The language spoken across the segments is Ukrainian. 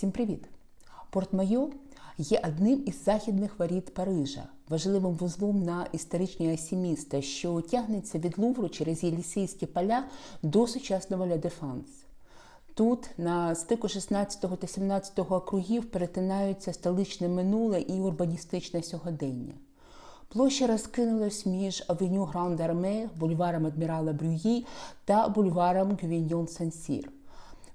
Всім привіт! Порт-Майо є одним із західних воріт Парижа, важливим вузлом на історичній осі міста, що тягнеться від Лувру через Єлісейські поля до сучасного Ля Дефанс. Тут на стику 16 та 17 округів перетинаються столичне минуле і урбаністичне сьогодення. Площа розкинулась між авеню Гранд Арме, бульваром Адмірала Брюї та бульваром Гювіньон Сансір.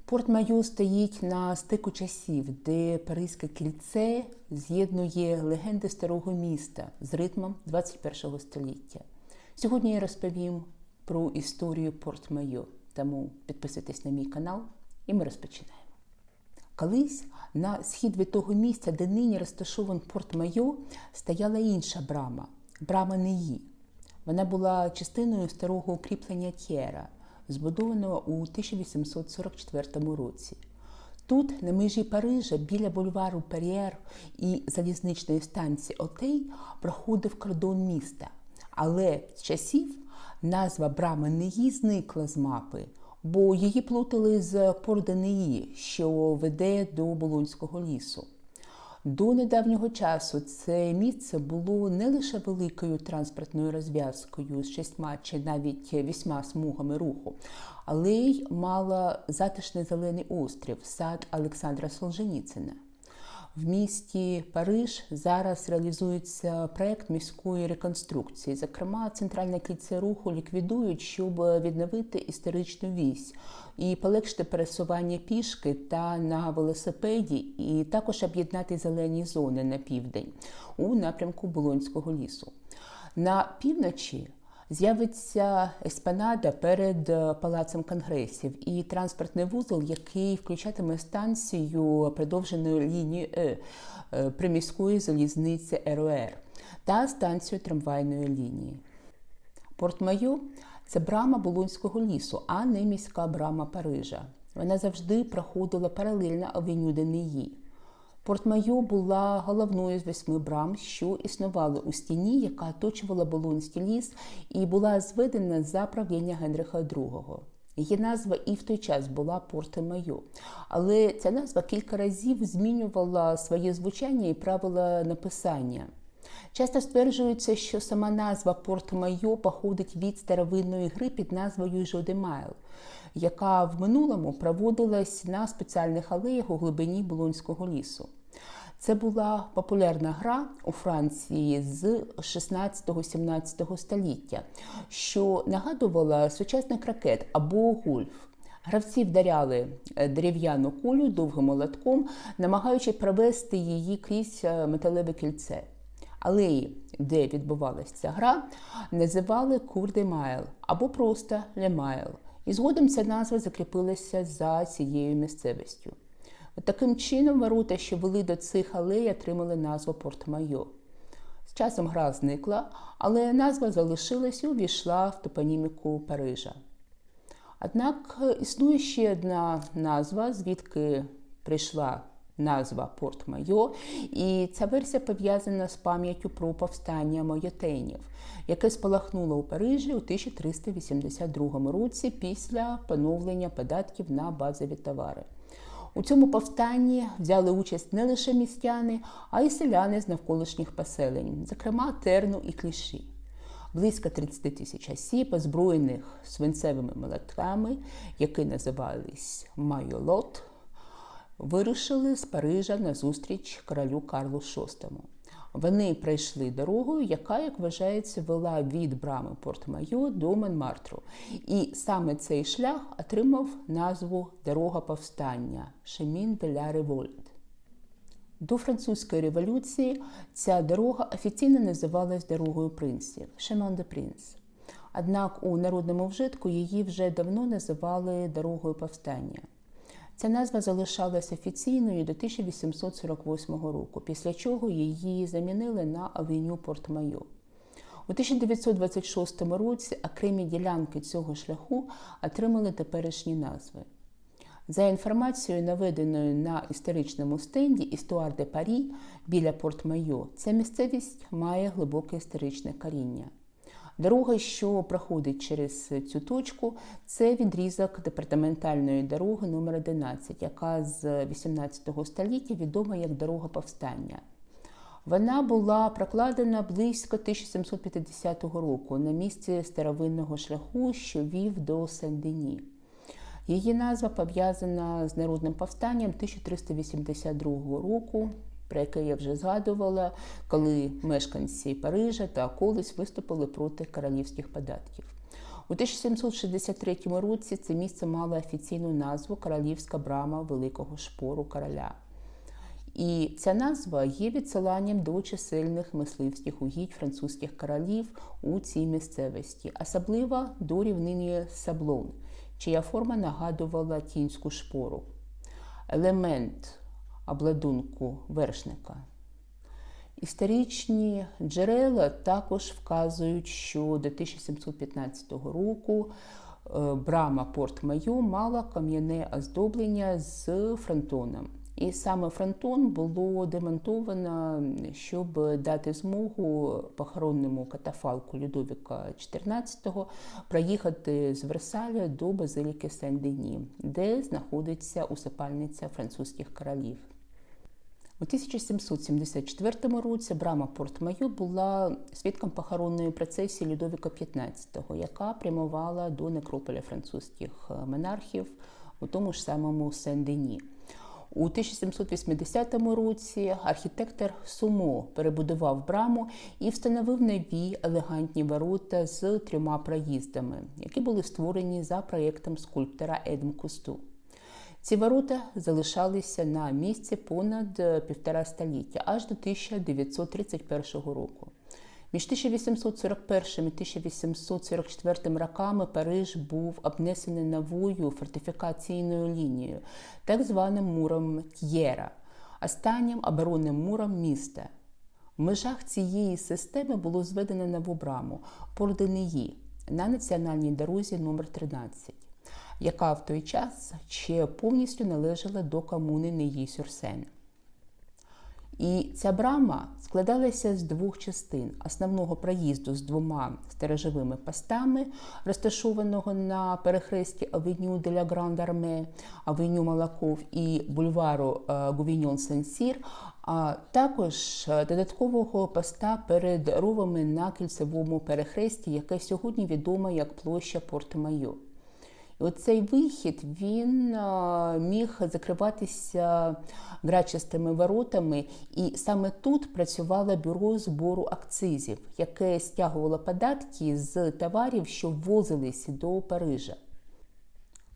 Порт Майо стоїть на стику часів, де Паризьке кільце з'єднує легенди старого міста з ритмом 21 століття. Сьогодні я розповім про історію Порт Майо, тому підписуйтесь на мій канал і ми розпочинаємо. Колись на схід від того місця, де нині розташований Порт Майо, стояла інша брама брама Неї. Вона була частиною старого укріплення Тєра, збудованого у 1844 році. Тут, на межі Парижа, біля бульвару Пер'єр і залізничної станції Отей, проходив кордон міста. Але з часів назва брама Неї зникла з мапи, бо її плутали з Порденеї, що веде до Болонського лісу. До недавнього часу це місце було не лише великою транспортною розв'язкою з шістьма чи навіть вісьма смугами руху, але й мала затишний зелений острів, сад Олександра Солженіцина. В місті Париж зараз реалізується проект міської реконструкції. Зокрема, центральне кільце руху ліквідують, щоб відновити історичну вісь і полегшити пересування пішки та на велосипеді, і також об'єднати зелені зони на південь у напрямку Болонського лісу. На півночі З'явиться еспанада перед палацем конгресів і транспортний вузол, який включатиме станцію продовженої лінії Е приміської залізниці РОР та станцію трамвайної лінії. Порт-Майо це брама Болонського лісу, а не міська брама Парижа. Вона завжди проходила паралельно авеню Денеї. Порт-Майо була головною з восьми брам, що існували у стіні, яка оточувала Болонський ліс, і була зведена за правління Генриха II. Її назва і в той час була Порт-Майо. Але ця назва кілька разів змінювала своє звучання і правила написання. Часто стверджується, що сама назва Порт-Майо походить від старовинної гри під назвою Жодемайл, яка в минулому проводилась на спеціальних алеях у глибині Болонського лісу. Це була популярна гра у Франції з 16-17 століття, що нагадувала сучасний кракет або гольф. Гравці вдаряли дерев'яну кулю довгим молотком, намагаючи провести її крізь металеве кільце. Алеї, де відбувалася ця гра, називали Курдемайл або просто Лемайл. І згодом ця назва закріпилася за цією місцевістю. Таким чином, ворота, що вели до цих алей, отримали назву Порт-Майо. З часом гра зникла, але назва залишилась і увійшла в топоніміку Парижа. Однак існує ще одна назва, звідки прийшла назва Порт-Майо, і ця версія пов'язана з пам'яттю про повстання майотенів, яке спалахнуло у Парижі у 1382 році після поновлення податків на базові товари. У цьому повстанні взяли участь не лише містяни, а й селяни з навколишніх поселень, зокрема терну і кліші. Близько 30 тисяч осіб, озброєних свинцевими молотками, які називались Майолот, вирушили з Парижа на зустріч королю Карлу VI. Вони пройшли дорогою, яка, як вважається, вела від брами Порт-Майо до Монмартру. І саме цей шлях отримав назву Дорога повстання Шемін де Револьт. До французької революції ця дорога офіційно називалась дорогою принців Шемон де Принц. Однак у народному вжитку її вже давно називали дорогою повстання. Ця назва залишалась офіційною до 1848 року, після чого її замінили на авеню Порт-Майо. У 1926 році окремі ділянки цього шляху отримали теперішні назви. За інформацією, наведеною на історичному стенді Істуар де Парі біля Порт-Майо, ця місцевість має глибоке історичне коріння. Дорога, що проходить через цю точку, це відрізок департаментальної дороги номер 11 яка з 18 століття відома як дорога повстання. Вона була прокладена близько 1750 року на місці старовинного шляху, що вів до Сен-Дені. Її назва пов'язана з народним повстанням 1382 року, про яке я вже згадувала, коли мешканці Парижа та околиць виступили проти королівських податків. У 1763 році це місце мало офіційну назву Королівська брама Великого шпору короля. І ця назва є відсиланням до чисельних мисливських угідь французьких королів у цій місцевості, особливо до рівнини Саблон, чия форма нагадувала кінську шпору, елемент обладунку вершника. Історичні джерела також вказують, що до 1715 року брама Порт Майо мала кам'яне оздоблення з фронтоном. І саме фронтон було демонтовано, щоб дати змогу похоронному катафалку Людовіка XIV проїхати з Версаля до базиліки Сен-Дені, де знаходиться усипальниця французьких королів. У 1774 році брама Порт-Майо була свідком похоронної процесії Людовіка XV, яка прямувала до некрополя французьких монархів у тому ж самому Сен-Дені. У 1780 році архітектор Сумо перебудував браму і встановив нові елегантні ворота з трьома проїздами, які були створені за проєктом скульптора Едм Кусту. Ці ворота залишалися на місці понад півтора століття, аж до 1931 року. Між 1841 і 1844 роками Париж був обнесений новою фортифікаційною лінією, так званим муром Т'єра, останнім оборонним муром міста. В межах цієї системи було зведено нову браму Порденеї на національній дорозі номер 13 яка в той час ще повністю належала до комуни Неї-Сюрсен. І ця брама складалася з двох частин: основного проїзду з двома сторожовими постами, розташованого на перехресті Авеню де ля Гранд Арме, Авеню Малаков і бульвару Гувіньон Сен-Сір, а також додаткового поста перед ровами на кільцевому перехресті, яке сьогодні відомо як площа Порт-Майо. Оцей вихід він міг закриватися грачастими воротами, і саме тут працювало бюро збору акцизів, яке стягувало податки з товарів, що ввозились до Парижа.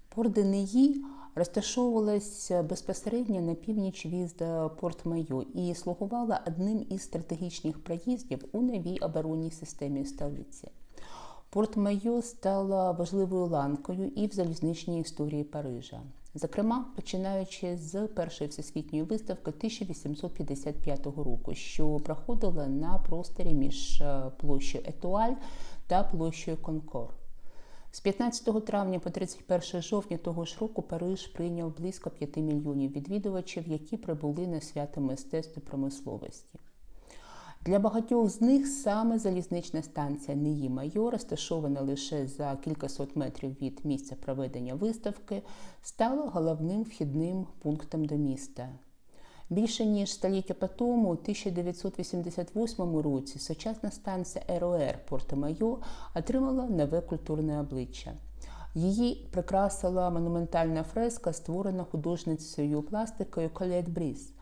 Порденеї розташовувалася безпосередньо на північ від Порт-Майо і слугувала одним із стратегічних проїздів у новій оборонній системі столиці. Порт-Майо стала важливою ланкою і в залізничній історії Парижа. Зокрема, починаючи з першої всесвітньої виставки 1855 року, що проходила на просторі між площею Етуаль та площею Конкор. З 15 травня по 31 жовтня того ж року Париж прийняв близько 5 мільйонів відвідувачів, які прибули на свято мистецтв промисловості. Для багатьох з них саме залізнична станція Неї Майо, розташована лише за кількасот метрів від місця проведення виставки, стала головним вхідним пунктом до міста. Більше ніж століття по тому, у 1988 році, сучасна станція РОР Порто-Майо отримала нове культурне обличчя. Її прикрасила монументальна фреска, створена художницею пластикою Колет Бріс.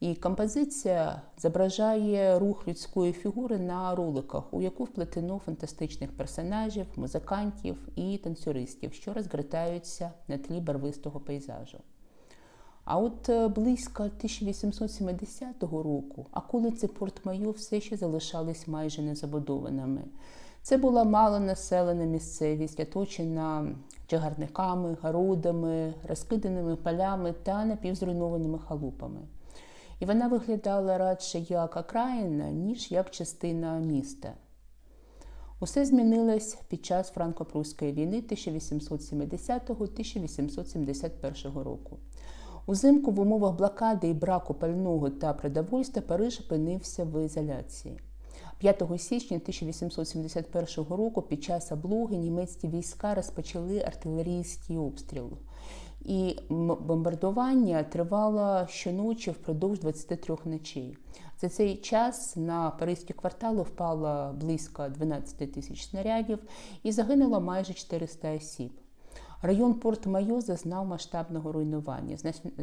І композиція зображає рух людської фігури на роликах, у яку вплетено фантастичних персонажів, музикантів і танцюристів, що розгортаються на тлі барвистого пейзажу. А от близько 1870 року околиці Порт-Майо все ще залишались майже незабудованими. Це була малонаселена місцевість, оточена чагарниками, городами, розкиданими полями та напівзруйнованими халупами. І вона виглядала радше як окраїна, ніж як частина міста. Усе змінилось під час франко-прусської війни 1870-1871 року. Узимку в умовах блокади і браку пального та продовольства Париж опинився в ізоляції. 5 січня 1871 року під час облоги німецькі війська розпочали артилерійський обстріл. І бомбардування тривало щоночі впродовж 23 ночей. За цей час на паризькі квартали впало близько 12 тисяч снарядів і загинуло майже 400 осіб. Район Порт Майо зазнав масштабного руйнування.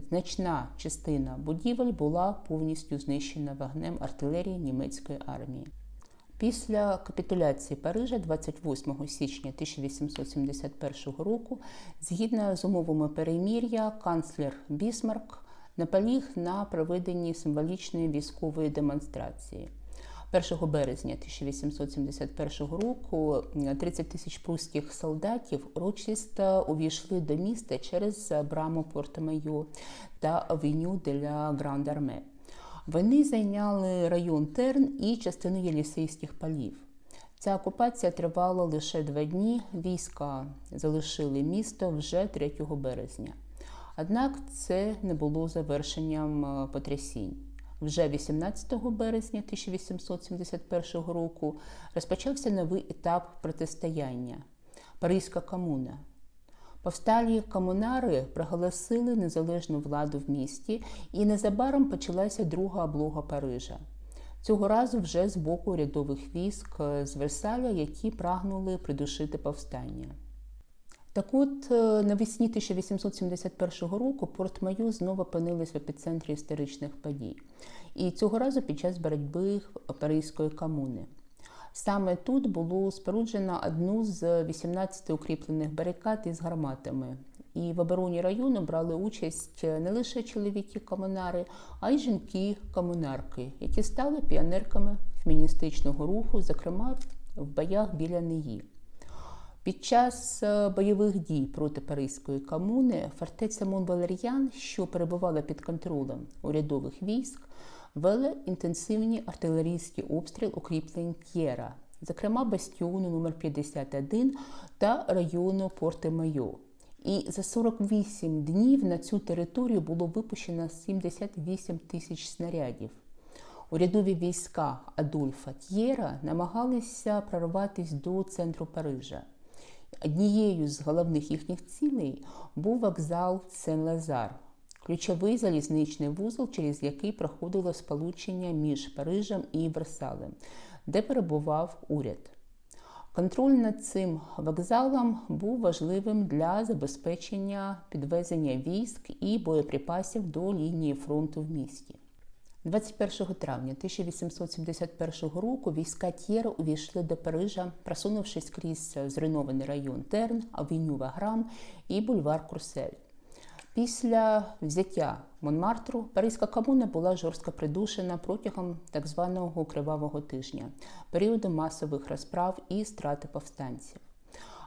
Значна частина будівель була повністю знищена вогнем артилерії німецької армії. Після капітуляції Парижа 28 січня 1871 року, згідно з умовами перемір'я, канцлер Бісмарк наполіг на проведенні символічної військової демонстрації. 1 березня 1871 року 30 тисяч прусських солдатів урочисто увійшли до міста через браму Порто-Майо та авеню для Гранд Арме. Вони зайняли район Терн і частину Єлісейських полів. Ця окупація тривала лише два дні. Війська залишили місто вже 3 березня. Однак це не було завершенням потрясінь. Вже 18 березня 1871 року розпочався новий етап протистояння Паризька комуна. Повсталі комунари проголосили незалежну владу в місті, і незабаром почалася друга облога Парижа. Цього разу вже з боку урядових військ з Версаля, які прагнули придушити повстання. Так от е, навесні 1871 року Порт Маю знову опинились в епіцентрі історичних подій. І цього разу під час боротьби Паризької комуни. Саме тут було споруджено одну з 18 укріплених барикад із гарматами. І в обороні району брали участь не лише чоловіки-комунари, а й жінки-комунарки, які стали піонерками феміністичного руху, зокрема в боях біля неї. Під час е, бойових дій проти Паризької комуни фортеця Монвалер'ян, що перебувала під контролем урядових військ, вели інтенсивні артилерійські обстріл укріплень К'єра, зокрема бастіону номер 51 та району Порте Майо. І за 48 днів на цю територію було випущено 78 тисяч снарядів. Урядові війська Адольфа Т'єра намагалися прорватися до центру Парижа. Однією з головних їхніх цілей був вокзал Сен-Лазар, ключовий залізничний вузол, через який проходило сполучення між Парижем і Версалем, де перебував уряд. Контроль над цим вокзалом був важливим для забезпечення підвезення військ і боєприпасів до лінії фронту в місті. 21 травня 1871 року війська Т'єра увійшли до Парижа, просунувшись крізь зруйнований район Терн, Авеню Ваграм і бульвар Курсель. Після взяття Монмартру Паризька комуна була жорстко придушена протягом так званого кривавого тижня, періоду масових розправ і страти повстанців.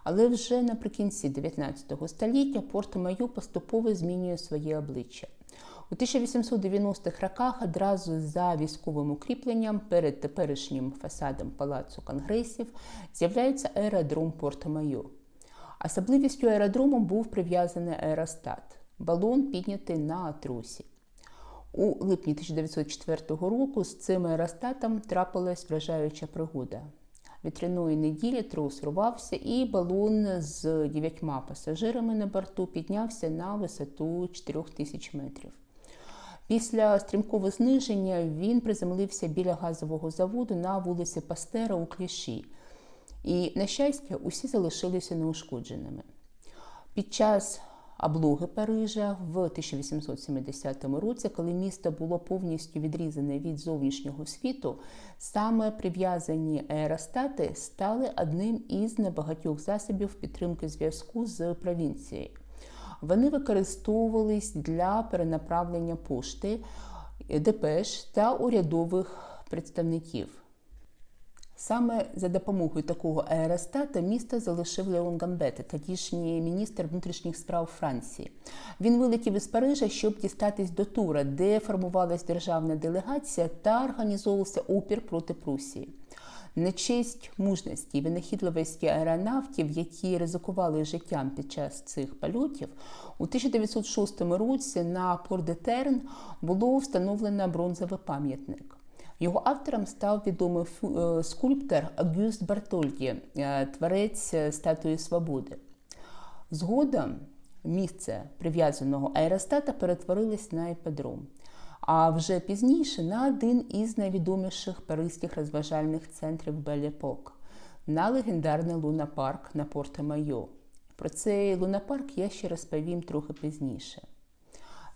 Але вже наприкінці 19 століття Порто Маю поступово змінює своє обличчя. У 1890-х роках одразу за військовим укріпленням перед теперішнім фасадом палацу конгресів з'являється аеродром Порто Маю. Особливістю аеродрому був прив'язаний аеростат балон піднятий на трусі. У липні 1904 року з цим аеростатом трапилась вражаюча пригода. Вітряної неділі трус рвався, і балон з дев'ятьма пасажирами на борту піднявся на висоту 4000 метрів. Після стрімкого зниження він приземлився біля газового заводу на вулиці Пастера у Кліші. І, на щастя, усі залишилися неушкодженими. Під час облоги Парижа в 1870 році, коли місто було повністю відрізане від зовнішнього світу, саме прив'язані аеростати стали одним із небагатьох засобів підтримки зв'язку з провінцією. Вони використовувались для перенаправлення пошти, депеш та урядових представників. Саме за допомогою такого аеростата місто залишив Леон Гамбете, тодішній міністр внутрішніх справ Франції. Він вилетів із Парижа, щоб дістатись до Тура, де формувалась державна делегація та організовувався опір проти Прусії. Нечесть мужності і винахідливості аеронавтів, які ризикували життям під час цих польотів, у 1906 році на Порт-де-Терн було встановлено бронзовий пам'ятник. Його автором став відомий е, скульптор Агюст Бартольді, е, творець е, статуї свободи. Згодом місце прив'язаного аеростата перетворилось на іпподром, а вже пізніше на один із найвідоміших паризьких розважальних центрів Бель-Епок на легендарний лунапарк на Порто-Майо. Про цей лунапарк я ще розповім трохи пізніше.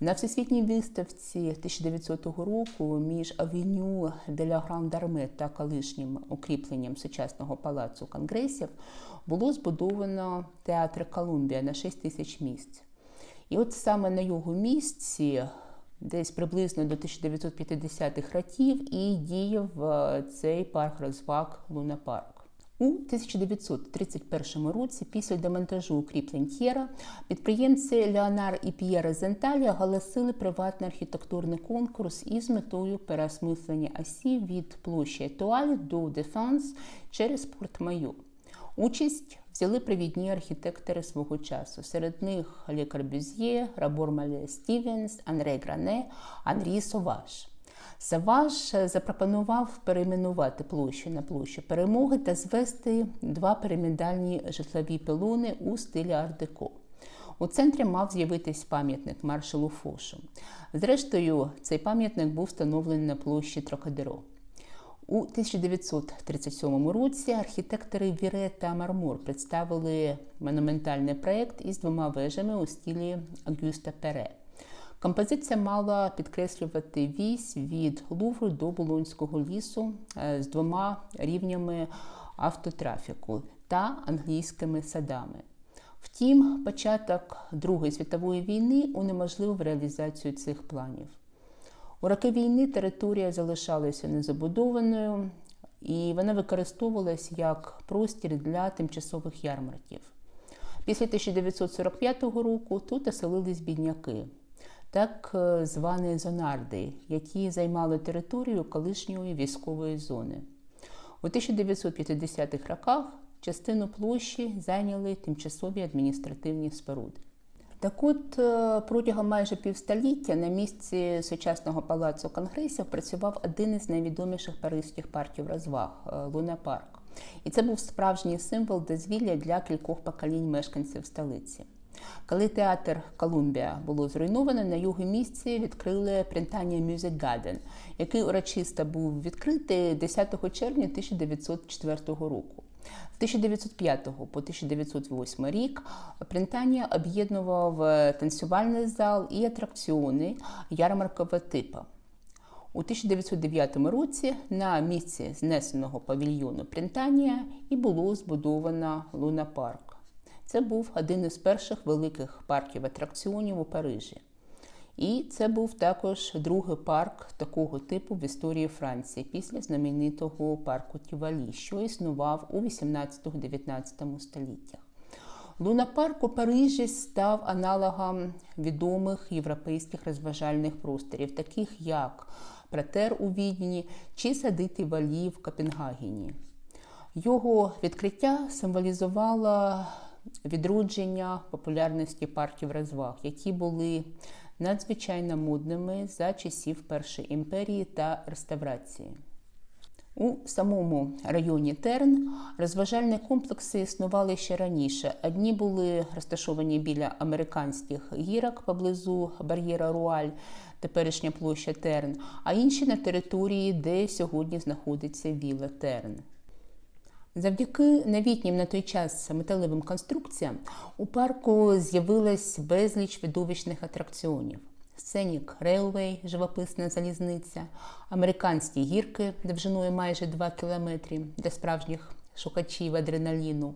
На всесвітній виставці 1900 року між авеню де ла Гранд та колишнім укріпленням сучасного палацу конгресів було збудовано театр Колумбія на 6 тисяч місць. І от саме на його місці, десь приблизно до 1950-х років, і діяв е, цей парк розваг Лунапарк. У 1931 році, після демонтажу укріплень Тєра, підприємці Леонар і П'єре Зенталі оголосили приватний архітектурний конкурс із метою переосмислення осі від площі Етуаль до Дефанс через Порт Майо. Участь взяли провідні архітектори свого часу. Серед них Ле Корбюзьє, Рабор Мале Стівенс, Анре Гране, Анрі Соваш. Саваш запропонував перейменувати площу на площу перемоги та звести два пірамідальні житлові пилони у стилі ар-деко. У центрі мав з'явитись пам'ятник маршалу Фошу. Зрештою, цей пам'ятник був встановлений на площі Трокадеро. У 1937 році архітектори Віре та Мармур представили монументальний проєкт із двома вежами у стилі Агюста Пере. Композиція мала підкреслювати вісь від Лувру до Булонського лісу е, з двома рівнями автотрафіку та англійськими садами. Втім, початок Другої світової війни унеможливив реалізацію цих планів. У роки війни територія залишалася незабудованою і вона використовувалась як простір для тимчасових ярмарків. Після 1945 року тут оселились бідняки, так е, звані зонарди, які займали територію колишньої військової зони. У 1950-х роках частину площі зайняли тимчасові адміністративні споруди. Так от е, протягом майже півстоліття на місці сучасного палацу конгресів працював один із найвідоміших паризьких парків розваг е, Лунапарк. І це був справжній символ дозвілля для кількох поколінь мешканців столиці. Коли театр Колумбія було зруйновано, на його місці відкрили принтання Music Garden, який урочисто був відкритий 10 червня 1904 року. З 1905 по 1908 рік Принтанія об'єднував танцювальний зал і атракціони ярмаркового типу. У 1909 році на місці знесеного павільйону Принтанія і було збудовано Луна-парк. Це був один із перших великих парків атракціонів у Парижі. І це був також другий парк такого типу в історії Франції після знаменитого парку Тівалі, що існував у 18-19 століттях. Лунапарк у Парижі став аналогом відомих європейських розважальних просторів, таких як Пратер у Відні чи сади Тівалі в Копенгагені. Його відкриття символізувало відродження популярності парків розваг, які були надзвичайно модними за часів Першої імперії та реставрації. У самому районі Терн розважальні комплекси існували ще раніше. Одні були розташовані біля американських гірок поблизу бар'єра Руаль, теперішня площа Терн, а інші на території, де сьогодні знаходиться Віла Терн. Завдяки новітнім на той час металевим конструкціям у парку з'явилось безліч видовищних атракціонів. Сценік Рейлвей, живописна залізниця, американські гірки довжиною майже 2 кілометри для справжніх шукачів адреналіну,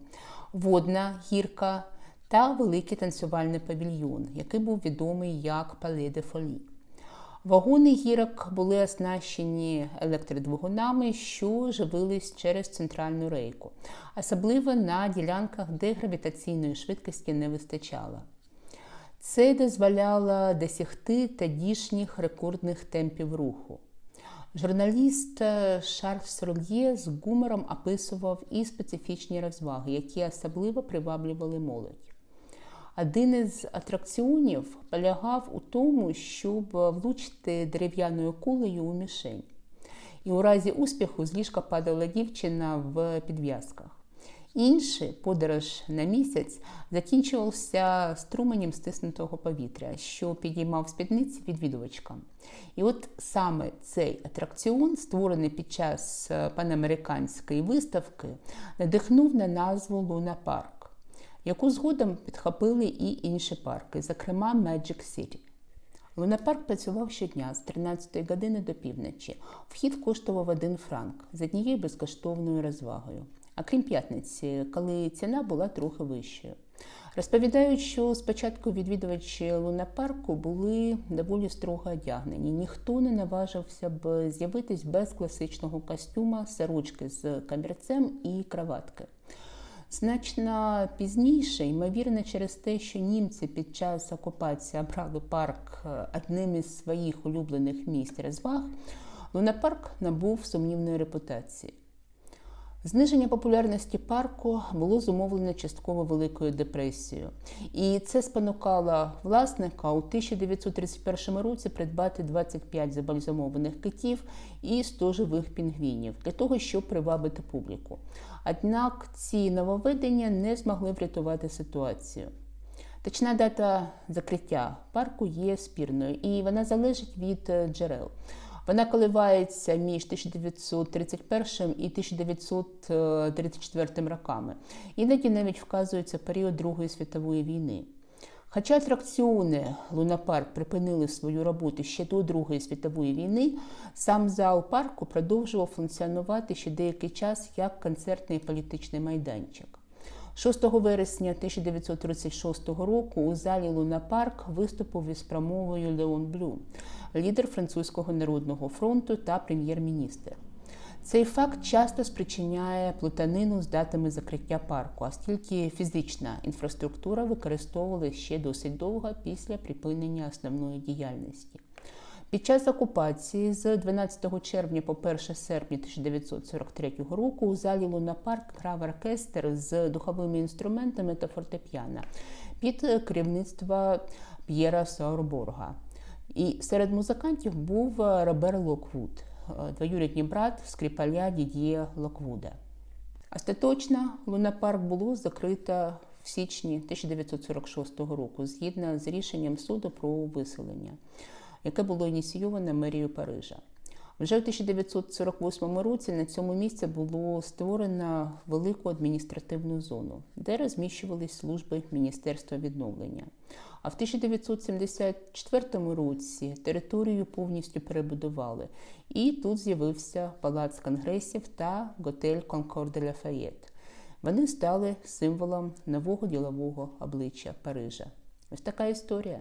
водна гірка та великий танцювальний павільйон, який був відомий як Пале де Фолі. Вагони гірок були оснащені електродвигунами, що живились через центральну рейку, особливо на ділянках, де гравітаційної швидкості не вистачало. Це дозволяло досягти тодішніх рекордних темпів руху. Журналіст Шарль Сорольє з гумором описував і специфічні розваги, які особливо приваблювали молодь. Один із атракціонів полягав у тому, щоб влучити дерев'яною кулею у мішень. і у разі успіху з ліжка падала дівчина в підв'язках. Інший подорож на місяць закінчувався струменем стиснутого повітря, що підіймав спідниці відвідувачкам. І от саме цей атракціон, створений під час е, панамериканської виставки, надихнув на назву Луна Парк, яку згодом підхопили і інші парки, зокрема Magic City. Лунапарк працював щодня з 13 години до півночі. Вхід коштував один франк з однією безкоштовною розвагою. А крім п'ятниці, коли ціна була трохи вищою. Розповідають, що спочатку відвідувачі лунапарку були доволі строго одягнені. Ніхто не наважився б з'явитись без класичного костюма, сорочки з камірцем і краватки. Значно пізніше, ймовірно, через те, що німці під час окупації обрали парк одним із своїх улюблених місць розваг, лунапарк набув сумнівної репутації. Зниження популярності парку було зумовлено частково Великою депресією, і це спонукало власника у 1931 році придбати 25 забальзамованих китів і 100 живих пінгвінів для того, щоб привабити публіку. Однак ці нововведення не змогли врятувати ситуацію. Точна дата закриття парку є спірною, і вона залежить від джерел. Вона коливається між 1931 і 1934 роками. Іноді навіть вказується період Другої світової війни. Хоча атракціони Лунапарк припинили свою роботу ще до Другої світової війни, сам зал парку продовжував функціонувати ще деякий час як концертний і політичний майданчик. 6 вересня 1936 року у залі Лунапарк виступив із промовою Леон Блю, лідер французького народного фронту та прем'єр-міністр. Цей факт часто спричиняє плутанину з датами закриття парку, оскільки фізична інфраструктура використовувалася ще досить довго після припинення основної діяльності. Під час окупації з 12 червня по 1 серпня 1943 року у залі Лунапарк грав оркестр з духовими інструментами та фортепіано під керівництва П'єра Саурборга. І серед музикантів був Робер Локвуд, двоюрідний брат скрипаля Дід'є Локвуда. Остаточно Лунапарк було закрито в січні 1946 року згідно з рішенням суду про виселення яке було ініційоване мерією Парижа. Вже у 1948 році на цьому місці було створено велику адміністративну зону, де розміщувались служби Міністерства відновлення. А в 1974 році територію повністю перебудували, і тут з'явився палац конгресів та готель Конкор де Лафаєт. Вони стали символом нового ділового обличчя Парижа. Ось така історія.